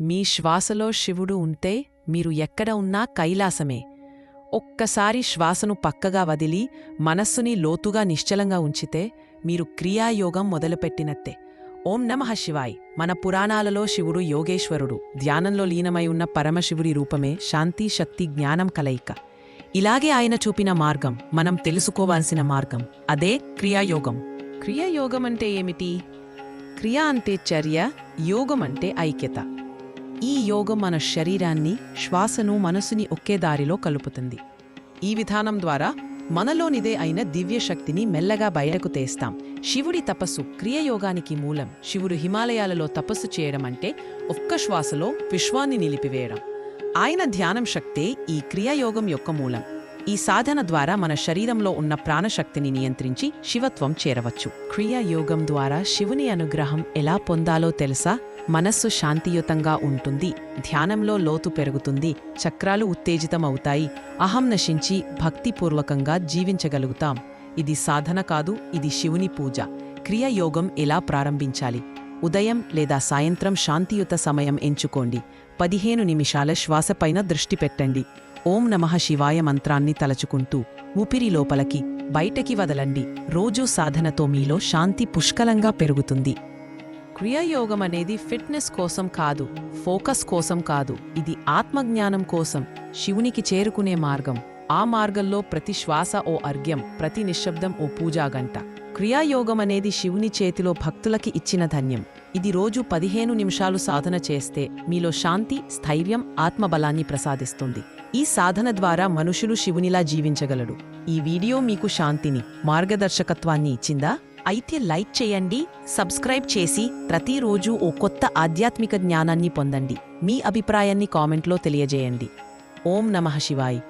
మీ శ్వాసలో శివుడు ఉంటే మీరు ఎక్కడ ఉన్నా కైలాసమే. ఒక్కసారి శ్వాసను పక్కగా వదిలి మనస్సుని లోతుగా నిశ్చలంగా ఉంచితే మీరు క్రియాయోగం మొదలుపెట్టినట్టే. ఓం నమః శివాయ్. మన పురాణాలలో శివుడు యోగేశ్వరుడు. ధ్యానంలో లీనమై ఉన్న పరమశివుడి రూపమే శాంతి శక్తి జ్ఞానం కలయిక. ఇలాగే ఆయన చూపిన మార్గం మనం తెలుసుకోవాల్సిన మార్గం అదే క్రియాయోగం. క్రియాయోగం అంటే ఏమిటి? క్రియ అంటే చర్య యోగం అంటే ఐక్యత. ఈ యోగం మన శరీరాన్ని శ్వాసను మనసుని ఒకే దారిలో కలుపుతుంది. ఈ విధానం ద్వారా మనలోనిదే అయిన దివ్య శక్తిని మెల్లగా బయటకు తీస్తాం. శివుడి తపస్సు క్రియయోగానికి మూలం. శివుడు హిమాలయాలలో తపస్సు చేయడం అంటే ఒక్క శ్వాసలో విశ్వాన్ని నిలిపివేయడం. ఆయన ధ్యానం శక్తే ఈ క్రియాయోగం యొక్క మూలం. ఈ సాధన ద్వారా మన శరీరంలో ఉన్న ప్రాణశక్తిని నియంత్రించి శివత్వం చేరవచ్చు. క్రియాయోగం ద్వారా శివుని అనుగ్రహం ఎలా పొందాలో తెలుసా? మనస్సు శాంతియుతంగా ఉంటుంది ధ్యానంలో లోతు పెరుగుతుంది చక్రాలు ఉత్తేజితమవుతాయి అహం నశించి భక్తిపూర్వకంగా జీవించగలుగుతాం. ఇది సాధన కాదు ఇది శివుని పూజ. క్రియాయోగం ఎలా ప్రారంభించాలి? ఉదయం లేదా సాయంత్రం శాంతియుత సమయం ఎంచుకోండి. పదిహేను నిమిషాల శ్వాసపైన దృష్టి పెట్టండి. ఓం నమః శివాయ మంత్రాన్ని తలచుకుంటూ ఊపిరి లోపలికి బయటకి వదలండి. రోజూ సాధనతో మీలో శాంతి పుష్కలంగా పెరుగుతుంది. క్రియాయోగం అనేది ఫిట్నెస్ కోసం కాదు ఫోకస్ కోసం కాదు. ఇది ఆత్మజ్ఞానం కోసం శివునికి చేరుకునే మార్గం. ఆ మార్గంలో ప్రతి శ్వాస ఓ అర్ఘ్యం ప్రతి నిశ్శబ్దం ఓ పూజాగంట క్రియాయోగం అనేది శివుని చేతిలో భక్తులకి ఇచ్చిన ధన్యం. ఇది రోజు పదిహేను నిమిషాలు సాధన చేస్తే మీలో శాంతి స్థైర్యం ఆత్మబలాన్ని ప్రసాదిస్తుంది. ఈ సాధన ద్వారా మనుషులు శివునిలా జీవించగలడు ఈ వీడియో మీకు శాంతిని మార్గదర్శకత్వాన్ని ఇచ్చిందా? అయితే లైక్ చేయండి సబ్స్క్రైబ్ చేసి ప్రతిరోజు ఓ కొత్త ఆధ్యాత్మిక జ్ఞానాన్ని పొందండి. మీ అభిప్రాయాన్ని కామెంట్లో తెలియజేయండి. ఓం నమః శివాయ్.